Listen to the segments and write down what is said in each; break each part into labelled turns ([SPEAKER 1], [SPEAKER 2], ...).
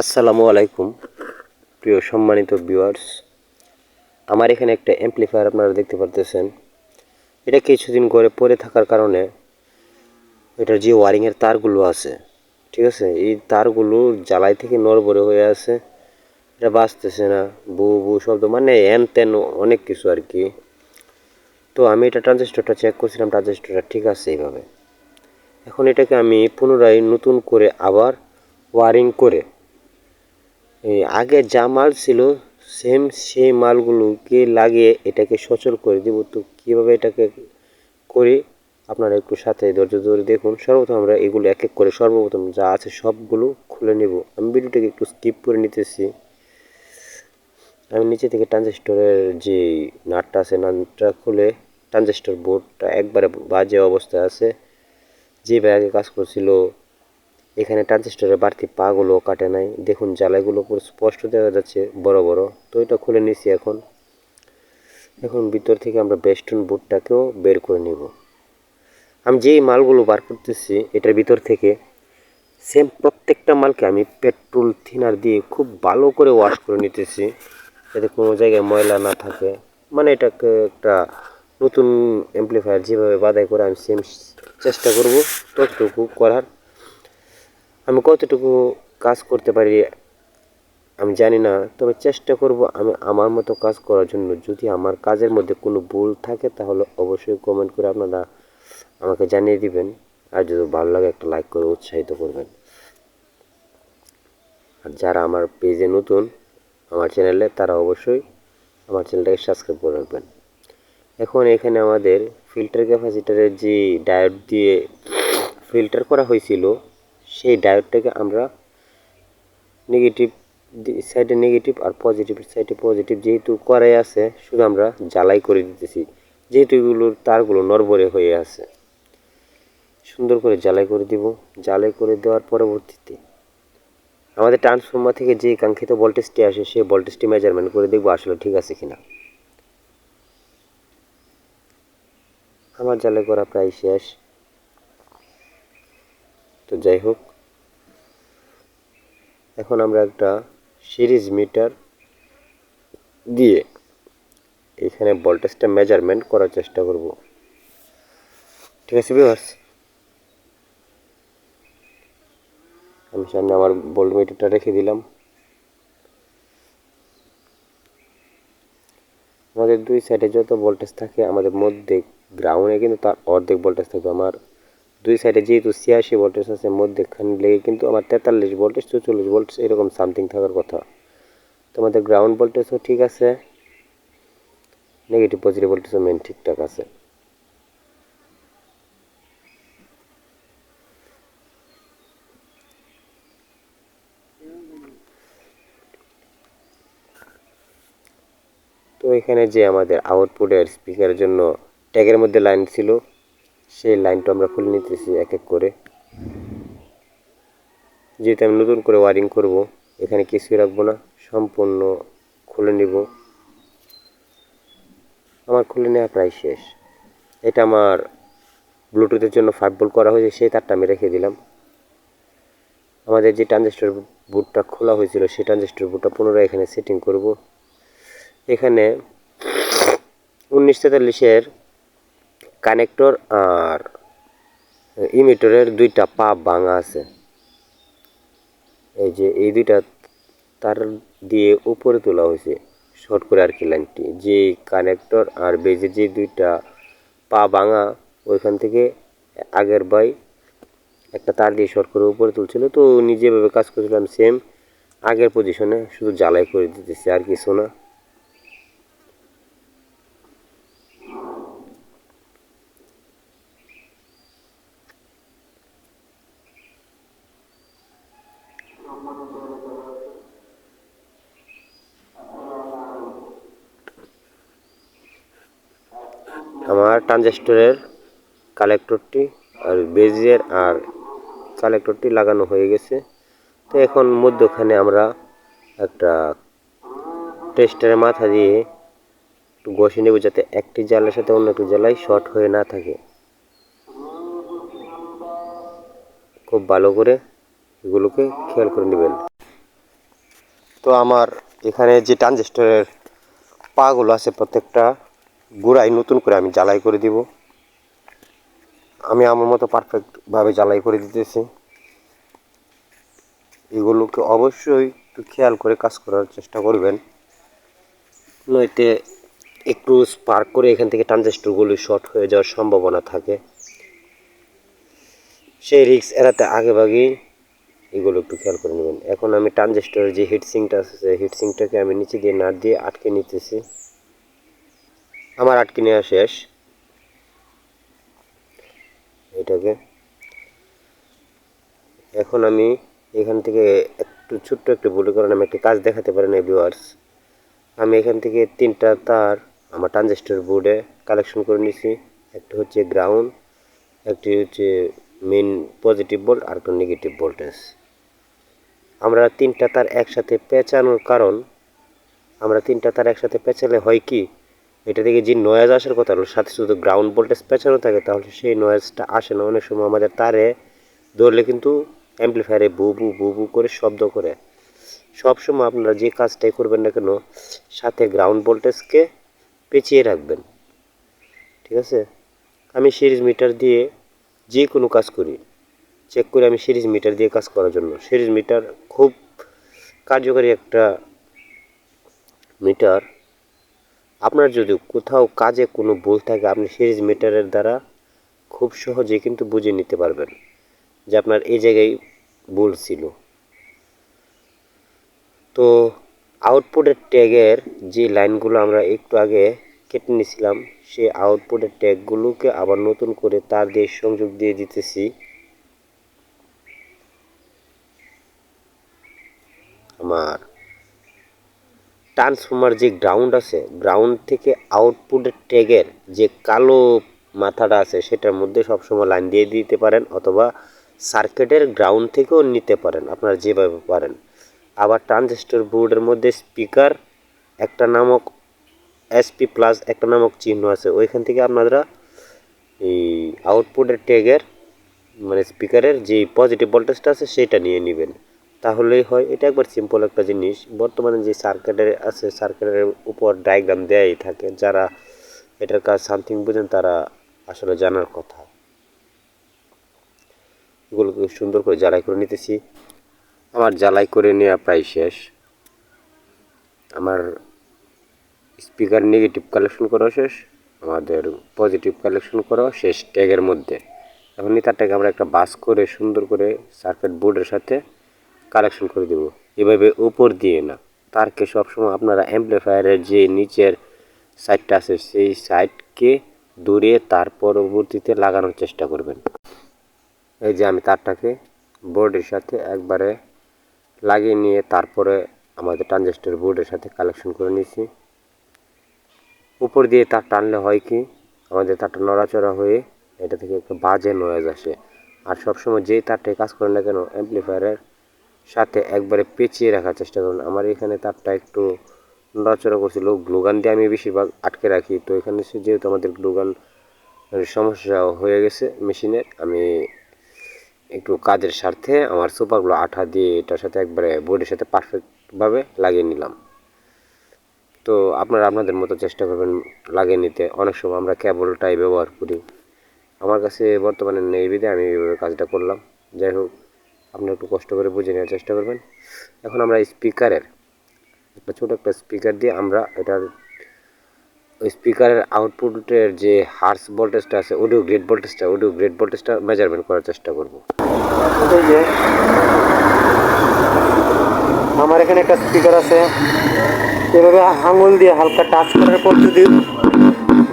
[SPEAKER 1] আসসালামু আলাইকুম, প্রিয় সম্মানিত ভিউয়ার্স আমার এখানে একটা অ্যাম্পলিফায়ার আপনারা দেখতে পারতেছেন। এটা কিছুদিন করে পড়ে থাকার কারণে এটার যে ওয়ারিংয়ের তারগুলো আছে, ঠিক আছে? এই তারগুলো জ্বালাই থেকে নড়বড়ে হয়ে আছে। এটা বাঁচতেছে না, বু বু শব্দ মানে এন তেন অনেক কিছু আর কি। তো আমি এটা ট্রানজিস্টরটা চেক করছিলাম ট্রানজিস্টরটা ঠিক আছে এইভাবে। এখন এটাকে আমি পুনরায় নতুন করে আবার ওয়ারিং করে আগে যা মাল ছিল সেম সেই মালগুলোকে লাগিয়ে এটাকে সচল করে দিব। তো কীভাবে এটাকে করি? আপনারা একটু সাথে ধৈর্য ধরে দেখুন। সর্বপ্রথম আমরা এগুলো এক এক করে সর্বপ্রথম যা আছে সবগুলো খুলে নেব। আমি ভিডিওটাকে একটু স্কিপ করে নিতেছি। আমি নিচে থেকে ট্রানজিস্টরের যে নাটটা আছে, নাটটা খুলে ট্রানজিস্টর বোর্ডটা একবারে বাজে অবস্থায় আছে। যেভাবে আগে কাজ করছিল এখানে ট্রানজিস্টরের বাড়তি পাগুলো কাটে নাই। দেখুন, জ্বালাইগুলো পুরো স্পষ্ট দেখা যাচ্ছে, বড় বড়। তো এটা খুলে নিছি এখন। এখন ভিতর থেকে আমরা বেস্টন বুটটাকেও বের করে নিব। আমি যেই মালগুলো বার করতেছি, এটার ভিতর থেকে সেম প্রত্যেকটা মালকে আমি পেট্রোল থিনার দিয়ে খুব ভালো করে ওয়াশ করে নিতেছি, যাতে কোনো জায়গায় ময়লা না থাকে। মানে এটাকে একটা নতুন অ্যাম্পলিফায়ার যেভাবে বাদাই করে আমি সেম চেষ্টা করব, ততটুকু করার আমি কতটুকু কাজ করতে পারি, আমি জানি না। তবে চেষ্টা করব আমি আমার মতো কাজ করার জন্য। যদি আমার কাজের মধ্যে কোনো ভুল থাকে, তাহলে অবশ্যই কমেন্ট করে আপনারা আমাকে জানিয়ে দিবেন। আর যদি ভালো লাগে, একটা লাইক করে উৎসাহিত করবেন। আর যারা আমার পেজে নতুন, আমার চ্যানেলে, তারা অবশ্যই আমার চ্যানেলটাকে সাবস্ক্রাইব করে রাখবেন। এখন এখানে আমাদের ফিল্টার ক্যাপাসিটারের যে ডায়োড দিয়ে ফিল্টার করা হয়েছিল সেই ডায়োডটাকে আমরা নেগেটিভ সাইডে নেগেটিভ আর পজিটিভ সাইডে পজিটিভ যেহেতু করাই আছে, শুধু আমরা জ্বালাই করে দিতেছি। যেহেতু এগুলোর তারগুলো নরবরে হয়ে আছে। সুন্দর করে জ্বালাই করে দিব। জ্বালাই করে দেওয়ার পরবর্তীতে আমাদের ট্রান্সফর্মার থেকে যে কাঙ্ক্ষিত ভোল্টেজটি আসে সেই ভোল্টেজটি মেজারমেন্ট করে দেখব আসলে ঠিক আছে কিনা। আমার জ্বালাই করা প্রায় শেষ। তো যাই হোক, এখন আমরা একটা সিরিজ মিটার দিয়ে এখানে ভোল্টেজটা মেজারমেন্ট করার চেষ্টা করব। ঠিক আছে ভিউয়ার্স আমি সামনে আমার ভোল্ট মিটারটা রেখে দিলাম। আমাদের দুই সাইডে যত ভোল্টেজ থাকে, আমাদের মধ্যে গ্রাউন্ডে কিন্তু তার অর্ধেক ভোল্টেজ থাকবে। আমার দুই সাইডে যেহেতু ছিয়াশি ভোল্টেজ আছে, মধ্যেখানে লেগে কিন্তু আমার তেতাল্লিশ ভোল্টেজ চৌচল্লিশ ভোল্টেজ এরকম সামথিং থাকার কথা। তোমাদের গ্রাউন্ড ভোল্টেজও ঠিক আছে নেগেটিভ পজিটিভ ভোল্টেজও মেন ঠিকঠাক আছে। তো এখানে যে আমাদের আউটপুটের স্পিকারের জন্য ট্যাগের মধ্যে লাইন ছিল সেই লাইনটা আমরা খুলে নিতেছি এক এক করে। যেহেতু আমি নতুন করে ওয়ারিং করব, এখানে কিছুই রাখব না, সম্পূর্ণ খুলে নিব। আমার খুলে নেওয়া প্রায় শেষ। এটা আমার ব্লুটুথের জন্য ফাইভ বোল্ট করা হয়েছে, সেই তারটা আমি রেখে দিলাম। আমাদের যে ট্রানজিস্টর বুটটা খোলা হয়েছিল, সেই ট্রানজিস্টর বুটটা পুনরায় এখানে সেটিং করব। এখানে উনিশ তেতাল্লিশের কানেক্টর আর ইমিটরের দুইটা পা ভাঙা আছে। এই যে এই দুইটা তার দিয়ে উপরে তোলা হয়েছে শর্ট করে আর কি লাইনটি। যে কানেক্টর আর বেজের যে দুইটা পা ভাঙা, ওইখান থেকে আগের বাই একটা তার দিয়ে শর্ট করে উপরে তুলছিল। তো নিজে নিজেভাবে কাজ করছিলাম সেম আগের পজিশনে শুধু জ্বালাই করে দিতেছি আর কিছু না। আমার ট্রানজিস্টরের কালেক্টরটি আর বেজের আর কালেক্টরটি লাগানো হয়ে গেছে। তো এখন মধ্যখানে আমরা একটা টেস্টারের মাথা দিয়ে একটু ঘষে নেব যাতে একটি জালের সাথে অন্য একটি জ্বালাই শর্ট হয়ে না থাকে। খুব ভালো করে এগুলোকে খেয়াল করে নেবেন। তো আমার এখানে যে ট্রানজিস্টরের পাগুলো আছে প্রত্যেকটা গুড়াই নতুন করে আমি জ্বালাই করে দিব। আমি আমার মতো পারফেক্টভাবে জ্বালাই করে দিতেছি। এগুলোকে অবশ্যই একটু খেয়াল করে কাজ করার চেষ্টা করবেন। নইতে একটু স্পার্ক করে এখান থেকে ট্রানজিস্টরগুলো শর্ট হয়ে যাওয়ার সম্ভাবনা থাকে। সেই রিক্স এড়াতে আগে ভাগেই এগুলো একটু খেয়াল করে নেবেন। এখন আমি ট্রানজিস্টরের যে হিটসিংটা আছে, সেই হিটসিংটাকে আমি নিচে দিয়ে নাট দিয়ে আটকে নিতেছি। আমার আটকে নেওয়া শেষ। এটাকে। এখন আমি এখান থেকে একটু ছোট্ট একটু ভুল কারণে আমি একটা কাজ দেখাতে পারি না ভিউয়ার্স আমি এখান থেকে তিনটা তার আমার ট্রানজিস্টর বোর্ডে কালেকশন করে নিছি। একটা হচ্ছে গ্রাউন্ড একটি হচ্ছে মেন পজিটিভ ভোল্ট আর একটা নেগেটিভ ভোল্টেজ আমরা তিনটা তার একসাথে পেঁচানোর কারণ, আমরা তিনটা তার একসাথে পেঁচালে হয় কি? এটা থেকে যে নয়েজ আসার কথা হলো সাথে শুধু গ্রাউন্ড ভোল্টেজ পেছানো থাকে, তাহলে সেই নয়েজটা আসে না। অনেক সময় আমাদের তারে ধরলে কিন্তু অ্যাম্পলিফায়ারে বু বু বু বু করে শব্দ করে। সবসময় আপনারা যে কাজটাই করবেন না কেন, সাথে গ্রাউন্ড ভোল্টেজকে পেঁচিয়ে রাখবেন। ঠিক আছে? আমি সিরিজ মিটার দিয়ে যে কোনো কাজ করি। চেক করে আমি সিরিজ মিটার দিয়ে কাজ করার জন্য। সিরিজ মিটার খুব কার্যকারী একটা মিটার। আপনার যদি কোথাও কাজে কোনো ভুল থাকে, আপনি সিরিজ মিটারের দ্বারা খুব সহজেই কিন্তু বুঝে নিতে পারবেন যে আপনার এই জায়গায় ভুল ছিল। তো আউটপুটের ট্যাগের যে লাইনগুলো আমরা একটু আগে কেটে নিয়েছিলাম, সেই আউটপুটের ট্যাগগুলোকে আবার নতুন করে তার দিয়ে সংযোগ দিয়ে দিতেছি। আমার ট্রান্সফর্মার যে গ্রাউন্ড আছে গ্রাউন্ড থেকে আউটপুটের ট্যাগের যে কালো মাথাটা আছে, সেটার মধ্যে সবসময় লাইন দিয়ে দিতে পারেন অথবা সার্কিটের গ্রাউন্ড থেকেও নিতে পারেন, আপনারা যেভাবে পারেন। আবার ট্রানজিস্টর বোর্ডের মধ্যে স্পিকার একটা নামক এসপি প্লাস একটা নামক চিহ্ন আছে, ওইখান থেকে আপনারা এই আউটপুটের ট্যাগের মানে স্পিকারের যে পজিটিভ ভোল্টেজটা আছে, সেটা নিয়ে নেবেন। তাহলেই হয়। এটা একবার সিম্পল একটা জিনিস। বর্তমানে যে সার্কেটের আছে সার্কিটের উপর ডায়াগ্রাম দেয়াই থাকে। যারা এটার কাজ সামথিং বুঝেন, তারা আসলে জানার কথা। এগুলোকে সুন্দর করে জ্বালাই করে নিতেছি। আমার জ্বালাই করে নেওয়া প্রায় শেষ। আমার স্পিকার নেগেটিভ কালেকশন করা শেষ। আমাদের পজিটিভ কালেকশন করা শেষ ট্যাগের মধ্যে। এখন তারটাকে আমরা একটা বাস করে সুন্দর করে সার্কেট বোর্ডের সাথে কালেকশন করে দেব। এভাবে উপর দিয়ে না। তারকে সবসময় আপনারা অ্যাম্পলিফায়ারের যে নিচের সাইডটা আছে, সেই সাইডকে দূরে তার পরবর্তীতে লাগানোর চেষ্টা করবেন। এই যে আমি তারটাকে বোর্ডের সাথে একবারে লাগিয়ে নিয়ে তারপরে আমাদের ট্রানজিস্টর বোর্ডের সাথে কালেকশন করে নিয়েছি। উপর দিয়ে তার টানলে হয় কি, আমাদের তারটা নড়াচড়া হয়ে এটা থেকে একটা বাজে নয়েজ আসে। আর সবসময় যেই তারটায় কাজ করেন না কেন অ্যাম্পলিফায়ারের সাথে একবারে পেঁচিয়ে রাখার চেষ্টা করুন। আমার এখানে তাপটা একটু নড়াচড়া করছিল। গ্লুগান দিয়ে আমি বেশিরভাগ আটকে রাখি। তো এখানে যেহেতু আমাদের গ্লুগান সমস্যা হয়ে গেছে মেশিনের, আমি একটু কাজের স্বার্থে আমার সুপারগুলো আঠা দিয়ে এটার সাথে একবারে বোর্ডের সাথে পারফেক্টভাবে লাগিয়ে নিলাম। তো আপনারা আপনাদের মতো চেষ্টা করবেন লাগিয়ে নিতে। অনেক সময় আমরা কেবলটাই ব্যবহার করি। আমার কাছে বর্তমানে নেই বিধে আমি এইভাবে কাজটা করলাম। যাই হোক আপনারা একটু কষ্ট করে বুঝে নেওয়ার চেষ্টা করবেন। এখন আমরা স্পিকারের একটা ছোটো একটা স্পিকার দিয়ে আমরা এটার স্পিকারের আউটপুটের যে হার্স ভোল্টেজটা আছে অডিও গ্রেড ভোল্টেজটা অডিও গ্রেড ভোল্টেজটা মেজারমেন্ট করার চেষ্টা করব। আমার এখানে একটা স্পিকার আছে। এভাবে আঙুল দিয়ে হালকা টাচ করার পর যদি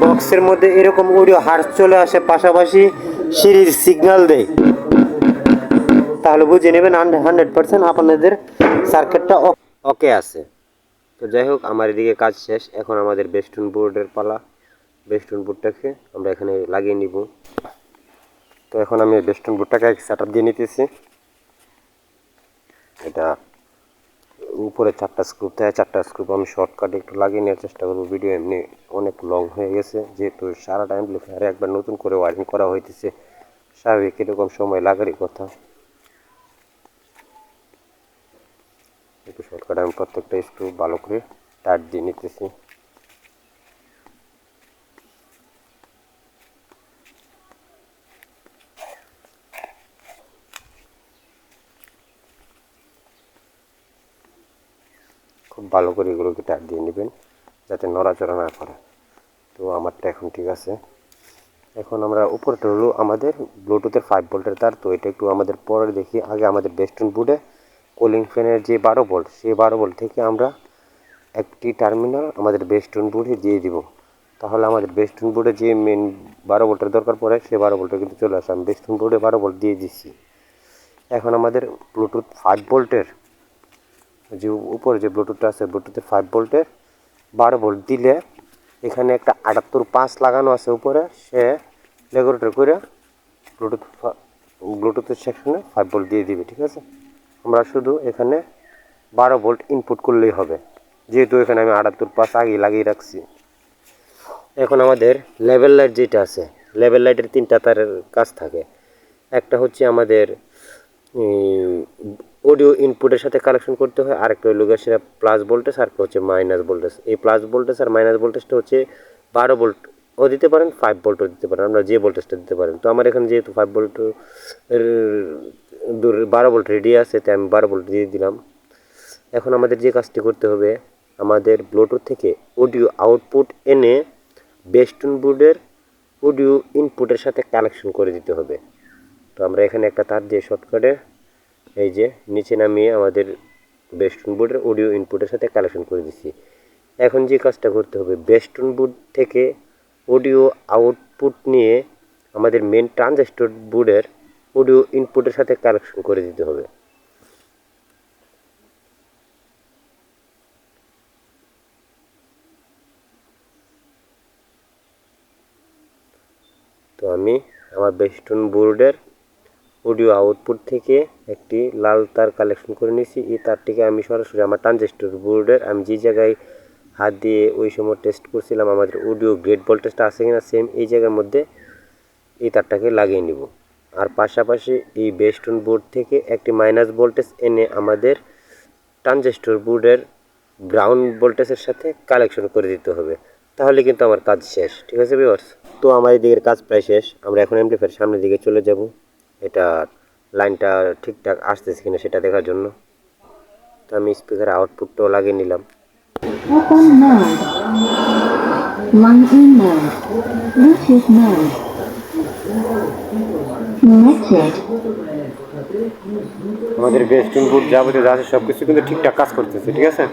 [SPEAKER 1] বক্সের মধ্যে এরকম অডিও হার্স চলে আসে, পাশাপাশি সিঁড়ির সিগন্যাল দেয়। তাহলে বুঝে নেবেন হান্ড্রেড পার্সেন্ট আপনাদের সার্কিটটা ওকে আছে। তো যাই হোক, আমার এদিকে কাজ শেষ। এখন আমাদের বেস্টুন বোর্ডের পালা। বেস্টুন বোর্ডটাকে আমরা এখানে লাগিয়ে নিব। তো এখন আমি বেস্টুন বোর্ডটাকে সেট দিয়ে নিতেছি। এটা উপরে চারটা স্ক্রুপ থাকে চারটা স্ক্রুপ আমি শর্টকাটে একটু লাগিয়ে নেওয়ার চেষ্টা করব। ভিডিও এমনি অনেক লং হয়ে গেছে। যেহেতু সারাটা অ্যাম্পলিফায়ারে একবার নতুন করে ওয়ারিং করা হইতেছে। স্বাভাবিক এরকম সময় লাগারই কথা। শর্টকাট আমি প্রত্যেকটা স্ক্রু ভালো করে টাইট দিয়ে নিতেছি। খুব ভালো করে এগুলোকে টাইট দিয়ে নেবেন, যাতে নড়াচড়া না করে। তো আমারটা এখন ঠিক আছে। এখন আমরা উপরটা হলো আমাদের ব্লুটুথের ফাইভ ভোল্টের তার। তো এটা একটু আমাদের পরে দেখি। আগে আমাদের বেস্টন বুডে কুলিং ফ্যানের যে বারো ভোল্ট সেই বারো ভোল্ট থেকে আমরা একটি টার্মিনাল আমাদের বেস্টন বোর্ডে দিয়ে দিব। তাহলে আমাদের বেস্টন বোর্ডে যে মেন বারো ভোল্টের দরকার পড়ে সে বারো ভোল্টে কিন্তু চলে আসে। আমি বেস্টন বোর্ডে বারো ভোল্ট দিয়ে দিচ্ছি। এখন আমাদের ব্লুটুথ ফাইভ ভোল্টের যে উপরে যে ব্লুটুথটা আছে ব্লুটুথের ফাইভ ভোল্টের বারো ভোল্ট দিলে এখানে একটা আটাত্তর পাঁচ লাগানো আছে উপরে, সে রেগুলেটর করে ব্লুটুথ ব্লুটুথের সেকশনে ফাইভ ভোল্ট দিয়ে দিবে, ঠিক আছে? আমরা শুধু এখানে বারো ভোল্ট ইনপুট করলেই হবে। যেহেতু এখানে আমি আটাত্তর পাঁচ আগে লাগিয়ে রাখছি। এখন আমাদের লেভেল লাইট যেটা আছে লেভেল লাইটের তিনটা তারের কাজ থাকে। একটা হচ্ছে আমাদের অডিও ইনপুটের সাথে কালেকশন করতে হয়, আরেকটা গিয়ে সেটা প্লাস ভোল্টেজ আর হচ্ছে মাইনাস ভোল্টেজ এই প্লাস ভোল্টেজ আর মাইনাস ভোল্টেজটা হচ্ছে বারো ভোল্ট ও দিতে পারেন ফাইভ ভোল্টও দিতে পারেন, আমরা যে ভোল্টেজটা দিতে পারেন। তো আমার এখানে যেহেতু ফাইভ ভোল্ট দূর বারো ভোল্ট রেডি আছে, তাই আমি বারো ভোল্ট দিয়ে দিলাম। এখন আমাদের যে কাজটি করতে হবে, আমাদের ব্লুটুথ থেকে অডিও আউটপুট এনে বেস্টন বোর্ডের অডিও ইনপুটের সাথে কানেকশন করে দিতে হবে। তো আমরা এখানে একটা তার দিয়ে শর্টকাটে এই যে নিচে নামিয়ে আমাদের বেস্টন বোর্ডের অডিও ইনপুটের সাথে কানেকশন করে দিচ্ছি। এখন যে কাজটা করতে হবে বেস্টন বোর্ড থেকে অডিও আউটপুট নিয়ে আমাদের মেন ট্রানজিস্টর বোর্ডের অডিও ইনপুটের সাথে কানেকশন করে দিতে হবে। তো আমি আমার বেস্টন বোর্ডের অডিও আউটপুট থেকে একটি লাল তার কালেকশন করে নিয়েছি। এই তারটিকে আমি সরাসরি আমার ট্রানজিস্টর বোর্ডের আমি যে জায়গায় হাত দিয়ে ওই সময় টেস্ট করছিলাম, আমাদের অডিও গ্রেড ভোল্টেজটা আছে কিনা সেম এই জায়গার মধ্যে এই তারটাকে লাগিয়ে নিব। আর পাশাপাশি এই বেস্টন বোর্ড থেকে একটি মাইনাস ভোল্টেজ এনে আমাদের ট্রানজিস্টর বোর্ডের গ্রাউন্ড ভোল্টেজের সাথে কালেকশন করে দিতে হবে। তাহলে কিন্তু আমার কাজ শেষ, ঠিক আছে ভিউয়ার্স তো আমার এদিকের কাজ প্রায় শেষ, আমরা এখন এমপ্লিফায়ার সামনের দিকে চলে যাব। এটা লাইনটা ঠিকঠাক আসতেছে কিনা সেটা দেখার জন্য। তো আমি স্পিকার আউটপুটটাও লাগিয়ে নিলাম।
[SPEAKER 2] Open mode. Line in mode. Bluetooth mode. Connected.
[SPEAKER 1] আমাদের বেস্ট ইনপুট যাবতীয় যা আছে সব কিছু কিন্তু ঠিকঠাক কাজ করতেছে ঠিক আছে